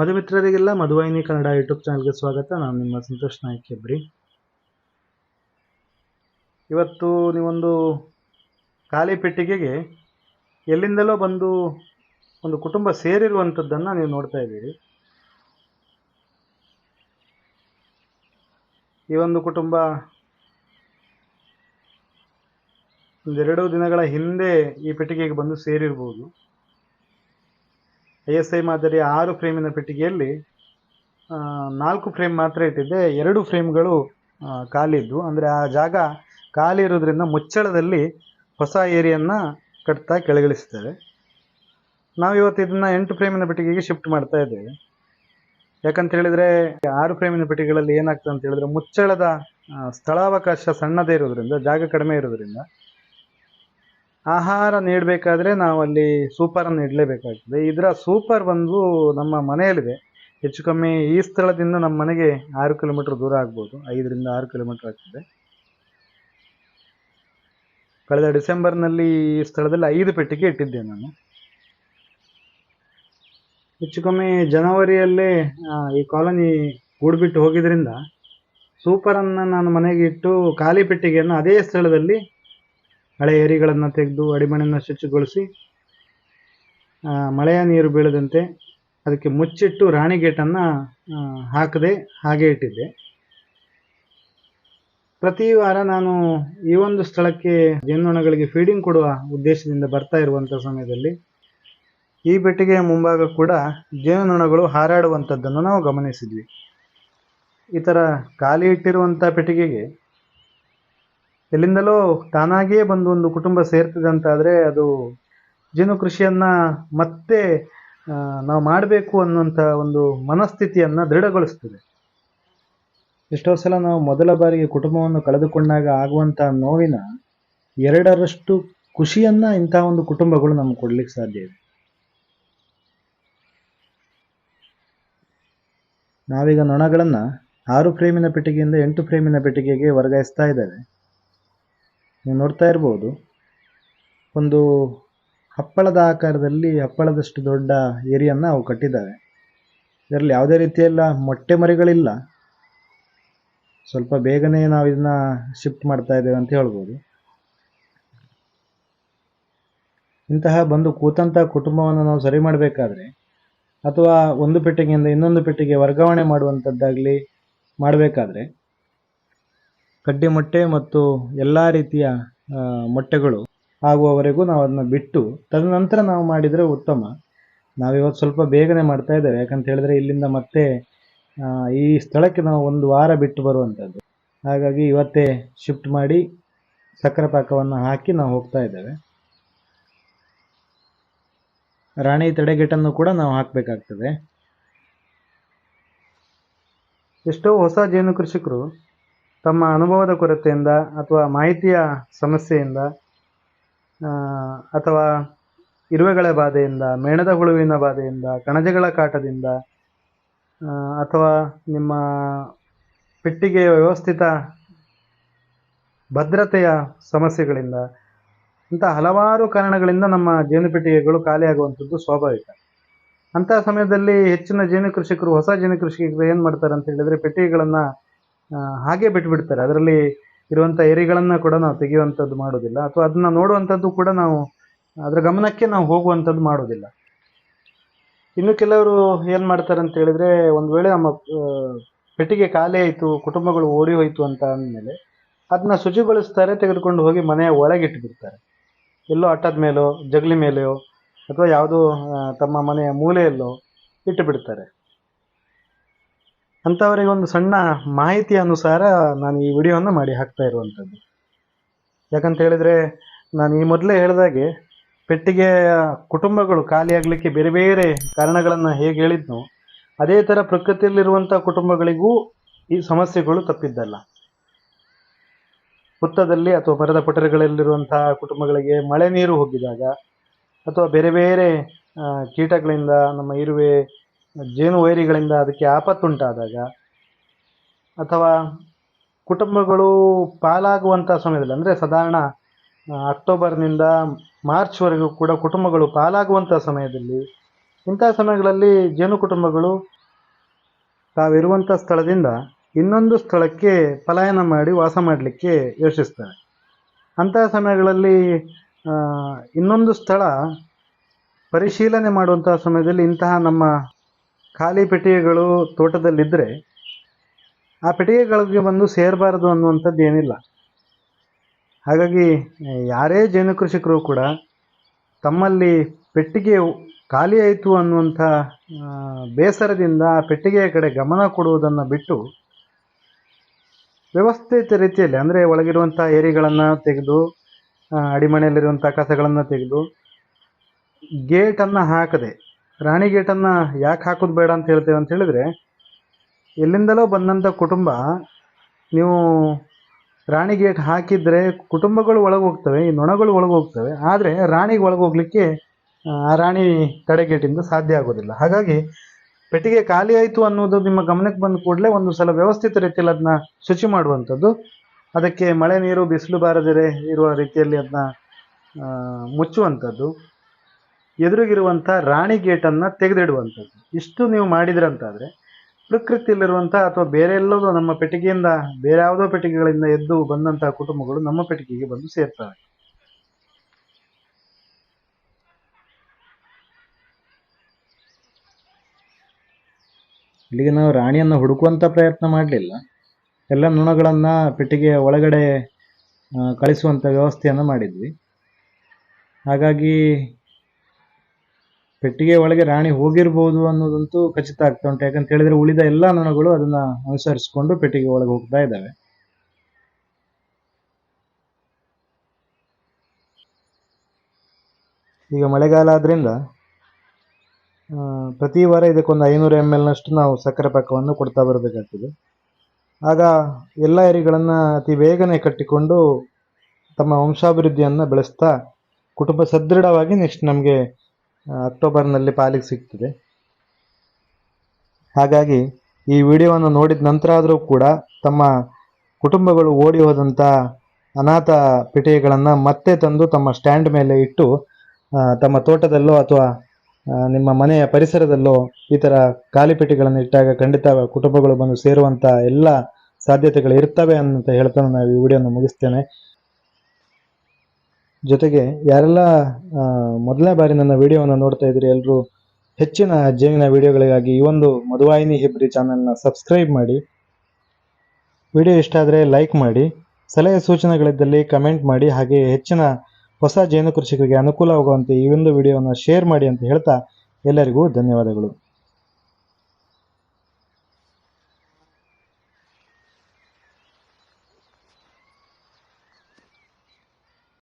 ಮಧುಮಿತ್ರರಿಗೆಲ್ಲ ಮಧುವಾಹಿನಿ Kannada YouTube ಚಾನಲ್ಗೆ ಸ್ವಾಗತ. ನಾನು ನಿಮ್ಮ ಸಂತೋಷ್ ನಾಯ್ಕ ಹೆಬ್ರಿ. ಇವತ್ತು ನೀವೊಂದು ಖಾಲಿ ಪೆಟ್ಟಿಗೆಗೆ ಎಲ್ಲಿಂದಲೋ ಬಂದು ಒಂದು ಕುಟುಂಬ ಸೇರಿರುವಂಥದ್ದನ್ನು ನೀವು ನೋಡ್ತಾ ಇದ್ದೀರಿ. ಈ ಒಂದು ಕುಟುಂಬ ಒಂದೆರಡು ದಿನಗಳ ಹಿಂದೆ ಈ ಪೆಟ್ಟಿಗೆಗೆ ಬಂದು ಸೇರಿರ್ಬೋದು. ಐ ಎಸ್ ಐ ಮಾದರಿಯ ಆರು ಫ್ರೇಮಿನ ಪೆಟ್ಟಿಗೆಯಲ್ಲಿ ನಾಲ್ಕು ಫ್ರೇಮ್ ಮಾತ್ರ ಇಟ್ಟಿದ್ದೆ. ಎರಡು ಫ್ರೇಮ್ಗಳು ಖಾಲಿ ಇದ್ದವು ಅಂದರೆ ಆ ಜಾಗ ಖಾಲಿ ಇರೋದ್ರಿಂದ ಮುಚ್ಚಳದಲ್ಲಿ ಹೊಸ ಏರಿಯನ್ನು ಕಟ್ತಾ ಕೆಳಗಿಳಿಸ್ತೇವೆ ನಾವು ಇವತ್ತು ಇದನ್ನು ಎಂಟು ಫ್ರೇಮಿನ ಪೆಟ್ಟಿಗೆಗೆ ಶಿಫ್ಟ್ ಮಾಡ್ತಾ ಇದ್ದೇವೆ. ಯಾಕಂತ ಹೇಳಿದರೆ, ಆರು ಫ್ರೇಮಿನ ಪೆಟ್ಟಿಗೆಗಳಲ್ಲಿ ಏನಾಗ್ತದೆ ಅಂತ ಹೇಳಿದ್ರೆ ಮುಚ್ಚಳದ ಸ್ಥಳಾವಕಾಶ ಸಣ್ಣದೇ ಇರೋದ್ರಿಂದ, ಜಾಗ ಕಡಿಮೆ ಇರೋದ್ರಿಂದ ಆಹಾರ ನೀಡಬೇಕಾದ್ರೆ ನಾವು ಅಲ್ಲಿ ಸೂಪರನ್ನು ಇಡಲೇಬೇಕಾಗ್ತದೆ. ಇದರ ಸೂಪರ್ ಬಂದು ನಮ್ಮ ಮನೆಯಲ್ಲಿದೆ. ಹೆಚ್ಚು ಕಮ್ಮಿ ಈ ಸ್ಥಳದಿಂದ ನಮ್ಮ ಮನೆಗೆ ಆರು ಕಿಲೋಮೀಟರ್ ದೂರ ಆಗ್ಬೋದು. ಐದರಿಂದ ಆರು ಕಿಲೋಮೀಟರ್ ಆಗ್ತದೆ. ಕಳೆದ ಡಿಸೆಂಬರ್ನಲ್ಲಿ ಈ ಸ್ಥಳದಲ್ಲಿ ಐದು ಪೆಟ್ಟಿಗೆ ಇಟ್ಟಿದ್ದೆ ನಾನು. ಹೆಚ್ಚು ಕಮ್ಮಿ ಜನವರಿಯಲ್ಲೇ ಈ ಕಾಲೋನಿ ಗೂಡುಬಿಟ್ಟು ಹೋಗಿದ್ರಿಂದ ಸೂಪರನ್ನು ನಾನು ಮನೆಗೆ ಇಟ್ಟು ಖಾಲಿ ಪೆಟ್ಟಿಗೆಯನ್ನು ಅದೇ ಸ್ಥಳದಲ್ಲಿ ಹಳೆ ಏರಿಗಳನ್ನು ತೆಗೆದು ಅಡಿಮಣೆಯನ್ನು ಸ್ವಚ್ಛಗೊಳಿಸಿ ಮಳೆಯ ನೀರು ಬೀಳದಂತೆ ಅದಕ್ಕೆ ಮುಚ್ಚಿಟ್ಟು ರಾಣಿ ಗೇಟನ್ನು ಹಾಕದೆ ಹಾಗೆ ಇಟ್ಟಿದ್ದೆ. ಪ್ರತಿ ವಾರ ನಾನು ಈ ಒಂದು ಸ್ಥಳಕ್ಕೆ ಜೇನುನೊಣಗಳಿಗೆ ಫೀಡಿಂಗ್ ಕೊಡುವ ಉದ್ದೇಶದಿಂದ ಬರ್ತಾ ಇರುವಂಥ ಸಮಯದಲ್ಲಿ ಈ ಪೆಟ್ಟಿಗೆಯ ಮುಂಭಾಗ ಕೂಡ ಜೇನುನೊಣಗಳು ಹಾರಾಡುವಂಥದ್ದನ್ನು ನಾವು ಗಮನಿಸಿದ್ವಿ. ಈ ಥರ ಖಾಲಿ ಇಟ್ಟಿರುವಂಥ ಪೆಟ್ಟಿಗೆಗೆ ಎಲ್ಲಿಂದಲೋ ತಾನಾಗಿಯೇ ಬಂದು ಒಂದು ಕುಟುಂಬ ಸೇರ್ತದೆ ಅಂತಾದರೆ ಅದು ಜೇನು ಕೃಷಿಯನ್ನು ಮತ್ತೆ ನಾವು ಮಾಡಬೇಕು ಅನ್ನುವಂಥ ಒಂದು ಮನಸ್ಥಿತಿಯನ್ನು ದೃಢಗೊಳಿಸ್ತದೆ. ಎಷ್ಟೋ ಸಲ ನಾವು ಮೊದಲ ಬಾರಿಗೆ ಕುಟುಂಬವನ್ನು ಕಳೆದುಕೊಂಡಾಗ ಆಗುವಂಥ ನೋವಿನ ಎರಡರಷ್ಟು ಖುಷಿಯನ್ನು ಇಂಥ ಒಂದು ಕುಟುಂಬಗಳು ನಮ್ಗೆ ಕೊಡ್ಲಿಕ್ಕೆ ಸಾಧ್ಯ ಇದೆ. ನಾವೀಗ ನೊಣಗಳನ್ನು ಆರು ಫ್ರೇಮಿನ ಪೆಟ್ಟಿಗೆಯಿಂದ ಎಂಟು ಫ್ರೇಮಿನ ಪೆಟ್ಟಿಗೆಗೆ ವರ್ಗಾಯಿಸ್ತಾ ಇದ್ದೇವೆ. ನೀವು ನೋಡ್ತಾ ಇರ್ಬೋದು, ಒಂದು ಹಪ್ಪಳದ ಆಕಾರದಲ್ಲಿ ಹಪ್ಪಳದಷ್ಟು ದೊಡ್ಡ ಏರಿಯನ್ನು ಅವು ಕಟ್ಟಿದ್ದಾವೆ. ಇದರಲ್ಲಿ ಯಾವುದೇ ರೀತಿಯೆಲ್ಲ ಮೊಟ್ಟೆ ಮರಿಗಳಿಲ್ಲ. ಸ್ವಲ್ಪ ಬೇಗನೆ ನಾವು ಇದನ್ನ ಶಿಫ್ಟ್ ಮಾಡ್ತಾ ಇದ್ದೇವೆ ಅಂತ ಹೇಳ್ಬೋದು. ಇಂತಹ ಬಂದು ಕೂತಂಥ ಕುಟುಂಬವನ್ನು ನಾವು ಸರಿ ಮಾಡಬೇಕಾದ್ರೆ, ಅಥವಾ ಒಂದು ಪೆಟ್ಟಿಗೆಯಿಂದ ಇನ್ನೊಂದು ಪೆಟ್ಟಿಗೆ ವರ್ಗಾವಣೆ ಮಾಡುವಂಥದ್ದಾಗಲಿ ಮಾಡಬೇಕಾದ್ರೆ ಕಡ್ಡಿ ಮೊಟ್ಟೆ ಮತ್ತು ಎಲ್ಲ ರೀತಿಯ ಮೊಟ್ಟೆಗಳು ಆಗುವವರೆಗೂ ನಾವು ಅದನ್ನ ಬಿಟ್ಟು, ತದನಂತರ ನಾವು ಮಾಡಿದರೆ ಉತ್ತಮ. ನಾವಿವತ್ತು ಸ್ವಲ್ಪ ಬೇಗನೆ ಮಾಡ್ತಾ ಇದ್ದೇವೆ. ಯಾಕಂತ ಹೇಳಿದ್ರೆ ಇಲ್ಲಿಂದ ಮತ್ತೆ ಈ ಸ್ಥಳಕ್ಕೆ ನಾವು ಒಂದು ವಾರ ಬಿಟ್ಟು ಬರುವಂಥದ್ದು ಹಾಗಾಗಿ ಇವತ್ತೇ ಶಿಫ್ಟ್ ಮಾಡಿ ಸಕ್ಕರೆ ಪಾಕವನ್ನು ಹಾಕಿ ನಾವು ಹೋಗ್ತಾ ಇದ್ದೇವೆ. ರಾಣಿ ತಡೆಗೆಟನ್ನು ಕೂಡ ನಾವು ಹಾಕಬೇಕಾಗ್ತದೆ. ಎಷ್ಟೋ ಹೊಸ ಜೇನು ಕೃಷಿಕರು ತಮ್ಮ ಅನುಭವದ ಕೊರತೆಯಿಂದ ಅಥವಾ ಮಾಹಿತಿಯ ಸಮಸ್ಯೆಯಿಂದ ಅಥವಾ ಇರುವೆಗಳ ಬಾಧೆಯಿಂದ, ಮೇಣದ ಹುಳುವಿನ ಬಾಧೆಯಿಂದ, ಕಣಜಗಳ ಕಾಟದಿಂದ ಅಥವಾ ನಿಮ್ಮ ಪೆಟ್ಟಿಗೆಯ ವ್ಯವಸ್ಥಿತ ಭದ್ರತೆಯ ಸಮಸ್ಯೆಗಳಿಂದ, ಇಂಥ ಹಲವಾರು ಕಾರಣಗಳಿಂದ ನಮ್ಮ ಜೇನು ಪೆಟ್ಟಿಗೆಗಳು ಖಾಲಿಯಾಗುವಂಥದ್ದು ಸ್ವಾಭಾವಿಕ. ಅಂತಹ ಸಮಯದಲ್ಲಿ ಹೆಚ್ಚಿನ ಜೇನು ಕೃಷಿಕರು ಹೊಸ ಜೇನು ಕೃಷಿಕರು ಏನು ಮಾಡ್ತಾರೆ ಅಂತ ಹೇಳಿದ್ರೆ ಪೆಟ್ಟಿಗೆಗಳನ್ನು ಹಾಗೆ ಬಿಟ್ಬಿಡ್ತಾರೆ. ಅದರಲ್ಲಿ ಇರುವಂಥ ಏರಿಗಳನ್ನು ಕೂಡ ನಾವು ತೆಗೆಯುವಂಥದ್ದು ಮಾಡೋದಿಲ್ಲ. ಅಥವಾ ಅದನ್ನ ನೋಡುವಂಥದ್ದು ಕೂಡ ನಾವು, ಅದರ ಗಮನಕ್ಕೆ ನಾವು ಹೋಗುವಂಥದ್ದು ಮಾಡೋದಿಲ್ಲ. ಇನ್ನು ಕೆಲವರು ಏನು ಮಾಡ್ತಾರೆ ಅಂತ ಹೇಳಿದ್ರೆ, ಒಂದು ವೇಳೆ ನಮ್ಮ ಪೆಟ್ಟಿಗೆ ಖಾಲಿ ಆಯಿತು, ಕುಟುಂಬಗಳು ಓಡಿ ಹೋಯಿತು ಅಂತ ಅಂದಮೇಲೆ ಅದನ್ನ ಶುಚಿಗೊಳಿಸ್ತಾರೆ, ತೆಗೆದುಕೊಂಡು ಹೋಗಿ ಮನೆಯ ಒಳಗಿಟ್ಟು ಬಿಡ್ತಾರೆ ಎಲ್ಲೋ ಅಟ್ಟದ ಮೇಲೋ, ಜಗಲಿ ಮೇಲೆಯೋ, ಅಥವಾ ಯಾವುದೋ ತಮ್ಮ ಮನೆಯ ಮೂಲೆಯಲ್ಲೋ ಇಟ್ಟು ಬಿಡ್ತಾರೆ ಅಂಥವರಿಗೆ ಒಂದು ಸಣ್ಣ ಮಾಹಿತಿ ಅನುಸಾರ ನಾನು ಈ ವಿಡಿಯೋವನ್ನು ಮಾಡಿ ಹಾಕ್ತಾ ಇರುವಂಥದ್ದು. ಯಾಕಂತ ಹೇಳಿದರೆ, ನಾನು ಈ ಮೊದಲೇ ಹೇಳಿದಾಗೆ ಪೆಟ್ಟಿಗೆಯ ಕುಟುಂಬಗಳು ಖಾಲಿಯಾಗಲಿಕ್ಕೆ ಬೇರೆ ಬೇರೆ ಕಾರಣಗಳನ್ನು ಹೇಗೆ ಹೇಳಿದ್ನೋ, ಅದೇ ಥರ ಪ್ರಕೃತಿಯಲ್ಲಿರುವಂಥ ಕುಟುಂಬಗಳಿಗೂ ಈ ಸಮಸ್ಯೆಗಳು ತಪ್ಪಿದ್ದಲ್ಲ. ಹುತ್ತದಲ್ಲಿ ಅಥವಾ ಮರದ ಪಟರಗಳಲ್ಲಿರುವಂತಹ ಕುಟುಂಬಗಳಿಗೆ ಮಳೆ ನೀರು ಹೋಗಿದಾಗ ಅಥವಾ ಬೇರೆ ಬೇರೆ ಕೀಟಗಳಿಂದ ನಮ್ಮ ಇರುವೆ ಜೇನು ವೈರಿಗಳಿಂದ ಅದಕ್ಕೆ ಆಪತ್ತುಂಟಾದಾಗ ಅಥವಾ ಕುಟುಂಬಗಳು ಪಾಲಾಗುವಂಥ ಸಮಯದಲ್ಲಿ, ಅಂದರೆ ಸಾಧಾರಣ ಅಕ್ಟೋಬರ್ನಿಂದ ಮಾರ್ಚ್ವರೆಗೂ ಕೂಡ ಕುಟುಂಬಗಳು ಪಾಲಾಗುವಂಥ ಸಮಯದಲ್ಲಿ, ಇಂಥ ಸಮಯಗಳಲ್ಲಿ ಜೇನು ಕುಟುಂಬಗಳು ತಾವಿರುವಂಥ ಸ್ಥಳದಿಂದ ಇನ್ನೊಂದು ಸ್ಥಳಕ್ಕೆ ಪಲಾಯನ ಮಾಡಿ ವಾಸ ಮಾಡಲಿಕ್ಕೆ ಯೋಚಿಸ್ತಾರೆ. ಅಂತಹ ಸಮಯಗಳಲ್ಲಿ ಇನ್ನೊಂದು ಸ್ಥಳ ಪರಿಶೀಲನೆ ಮಾಡುವಂತಹ ಸಮಯದಲ್ಲಿ ಇಂತಹ ನಮ್ಮ ಖಾಲಿ ಪೆಟ್ಟಿಗೆಗಳು ತೋಟದಲ್ಲಿದ್ದರೆ ಆ ಪೆಟ್ಟಿಗೆಗಳಿಗೆ ಬಂದು ಸೇರಬಾರದು ಅನ್ನುವಂಥದ್ದು ಏನಿಲ್ಲ. ಹಾಗಾಗಿ ಯಾರೇ ಜೇನು ಕೃಷಿಕರು ಕೂಡ ತಮ್ಮಲ್ಲಿ ಪೆಟ್ಟಿಗೆ ಖಾಲಿ ಆಯಿತು ಅನ್ನುವಂಥ ಬೇಸರದಿಂದ ಆ ಪೆಟ್ಟಿಗೆಯ ಕಡೆ ಗಮನ ಕೊಡುವುದನ್ನು ಬಿಟ್ಟು ವ್ಯವಸ್ಥಿತ ರೀತಿಯಲ್ಲಿ, ಅಂದರೆ ಒಳಗಿರುವಂಥ ಏರಿಗಳನ್ನು ತೆಗೆದು ಅಡಿಮಣೆಯಲ್ಲಿರುವಂಥ ಕಸಗಳನ್ನು ತೆಗೆದು ಗೇಟನ್ನು ಹಾಕದೆ ರಾಣಿ ಗೇಟನ್ನು ಯಾಕೆ ಹಾಕೋದು ಬೇಡ ಅಂತ ಹೇಳ್ತೇವೆ ಅಂತ ಹೇಳಿದರೆ ಎಲ್ಲಿಂದಲೋ ಬಂದಂಥ ಕುಟುಂಬ ನೀವು ರಾಣಿ ಗೇಟ್ ಹಾಕಿದರೆ ಕುಟುಂಬಗಳು ಒಳಗೆ ಹೋಗ್ತವೆ ಈ ನೊಣಗಳು ಒಳಗೆ ಹೋಗ್ತವೆ ಆದರೆ ರಾಣಿಗೆ ಒಳಗೆ ಹೋಗ್ಲಿಕ್ಕೆ ಆ, ರಾಣಿ ತಡೆಗೇಟಿಂದ ಸಾಧ್ಯ ಆಗೋದಿಲ್ಲ. ಹಾಗಾಗಿ ಪೆಟ್ಟಿಗೆ ಖಾಲಿ ಆಯಿತು ಅನ್ನೋದು ನಿಮ್ಮ ಗಮನಕ್ಕೆ ಬಂದ ಕೂಡಲೇ ಒಂದು ಸಲ ವ್ಯವಸ್ಥಿತ ರೀತಿಯಲ್ಲಿ ಅದನ್ನ ಶುಚಿ ಮಾಡುವಂಥದ್ದು. ಅದಕ್ಕೆ ಮಳೆ ನೀರು ಬಿಸಿಲು ಬಾರದಿರೇ ಇರುವ ರೀತಿಯಲ್ಲಿ ಅದನ್ನ ಮುಚ್ಚುವಂಥದ್ದು. ಎದುರಿಗಿರುವಂಥ ರಾಣಿ ಗೇಟನ್ನು ತೆಗೆದಿಡುವಂಥದ್ದು. ಇಷ್ಟು ನೀವು ಮಾಡಿದ್ರಂತಾದರೆ, ಪ್ರಕೃತಿಯಲ್ಲಿರುವಂಥ ಅಥವಾ ಬೇರೆ ಎಲ್ಲದೋ ನಮ್ಮ ಪೆಟ್ಟಿಗೆಯಿಂದ, ಬೇರೆ ಯಾವುದೋ ಪೆಟ್ಟಿಗೆಗಳಿಂದ ಎದ್ದು ಬಂದಂಥ ಕುಟುಂಬಗಳು ನಮ್ಮ ಪೆಟ್ಟಿಗೆಗೆ ಬಂದು ಸೇರ್ತವೆ ಇಲ್ಲಿಗೆ ನಾವು ರಾಣಿಯನ್ನು ಹುಡುಕುವಂಥ ಪ್ರಯತ್ನ ಮಾಡಲಿಲ್ಲ. ಎಲ್ಲ ನುಣಗಳನ್ನು ಪೆಟ್ಟಿಗೆಯ ಒಳಗಡೆ ಕಳಿಸುವಂಥ ವ್ಯವಸ್ಥೆಯನ್ನು ಮಾಡಿದ್ವಿ. ಹಾಗಾಗಿ ಪೆಟ್ಟಿಗೆ ಒಳಗೆ ರಾಣಿ ಹೋಗಿರ್ಬೋದು ಅನ್ನೋದಂತೂ ಖಚಿತ ಆಗ್ತಾ ಉಂಟು. ಯಾಕಂತ ಹೇಳಿದ್ರೆ ಉಳಿದ ಎಲ್ಲ ನೊಣಗಳು ಅದನ್ನ ಅನುಸರಿಸಿಕೊಂಡು ಪೆಟ್ಟಿಗೆ ಒಳಗೆ ಹೋಗ್ತಾ ಇದ್ದಾವೆ. ಈಗ ಮಳೆಗಾಲ ಆದ್ರಿಂದ ಪ್ರತಿ ವಾರ ಇದಕ್ಕೊಂದು ಐನೂರು ಎಂ ಎಲ್ನಷ್ಟು ನಾವು ಸಕ್ಕರೆ ಪಾಕವನ್ನು ಕೊಡ್ತಾ ಬರಬೇಕಾಗ್ತದೆ. ಆಗ ಎಲ್ಲ ಏರಿಗಳನ್ನು ಅತಿ ಬೇಗನೆ ಕಟ್ಟಿಕೊಂಡು ತಮ್ಮ ವಂಶಾಭಿವೃದ್ಧಿಯನ್ನು ಬೆಳೆಸ್ತಾ ಕುಟುಂಬ ಸದೃಢವಾಗಿ ನೆಕ್ಸ್ಟ್ ನಮಗೆ ಅಕ್ಟೋಬರ್ನಲ್ಲಿ ಪಾಲಿಗೆ ಸಿಗ್ತದೆ. ಹಾಗಾಗಿ ಈ ವಿಡಿಯೋವನ್ನು ನೋಡಿದ ನಂತರ ಆದರೂ ಕೂಡ ತಮ್ಮ ಕುಟುಂಬಗಳು ಓಡಿ ಹೋದಂಥ ಅನಾಥ ಪಿಟಿಗೆಗಳನ್ನು ಮತ್ತೆ ತಂದು ತಮ್ಮ ಸ್ಟ್ಯಾಂಡ್ ಮೇಲೆ ಇಟ್ಟು ತಮ್ಮ ತೋಟದಲ್ಲೋ ಅಥವಾ ನಿಮ್ಮ ಮನೆಯ ಪರಿಸರದಲ್ಲೋ ಈ ಥರ ಖಾಲಿ ಪೆಟ್ಟಿಗೆಗಳನ್ನು ಇಟ್ಟಾಗ ಖಂಡಿತ ಕುಟುಂಬಗಳು ಬಂದು ಸೇರುವಂಥ ಎಲ್ಲ ಸಾಧ್ಯತೆಗಳು ಇರ್ತವೆ ಅಂತ ಹೇಳ್ತಾ ನಾನು ಈ ವಿಡಿಯೋನ ಮುಗಿಸ್ತೇನೆ. ಜೊತೆಗೆ ಯಾರೆಲ್ಲ ಮೊದಲನೇ ಬಾರಿ ನನ್ನ ವಿಡಿಯೋವನ್ನು ನೋಡ್ತಾ ಇದ್ರಿ ಎಲ್ಲರೂ ಹೆಚ್ಚಿನ ಜೇನಿನ ವಿಡಿಯೋಗಳಿಗಾಗಿ ಈ ಒಂದು ಮಧುವಾಹಿನಿ ಹೆಬ್ರಿ ಚಾನಲ್ನ ಸಬ್ಸ್ಕ್ರೈಬ್ ಮಾಡಿ. ವಿಡಿಯೋ ಇಷ್ಟ ಆದರೆ ಲೈಕ್ ಮಾಡಿ. ಸಲಹೆ ಸೂಚನೆಗಳಿದ್ದಲ್ಲಿ ಕಮೆಂಟ್ ಮಾಡಿ. ಹಾಗೆ ಹೆಚ್ಚಿನ ಹೊಸ ಜೇನು ಕೃಷಿಕರಿಗೆ ಅನುಕೂಲವಾಗುವಂತೆ ಈ ಒಂದು ವಿಡಿಯೋವನ್ನು ಶೇರ್ ಮಾಡಿ ಅಂತ ಹೇಳ್ತಾ ಎಲ್ಲರಿಗೂ ಧನ್ಯವಾದಗಳು.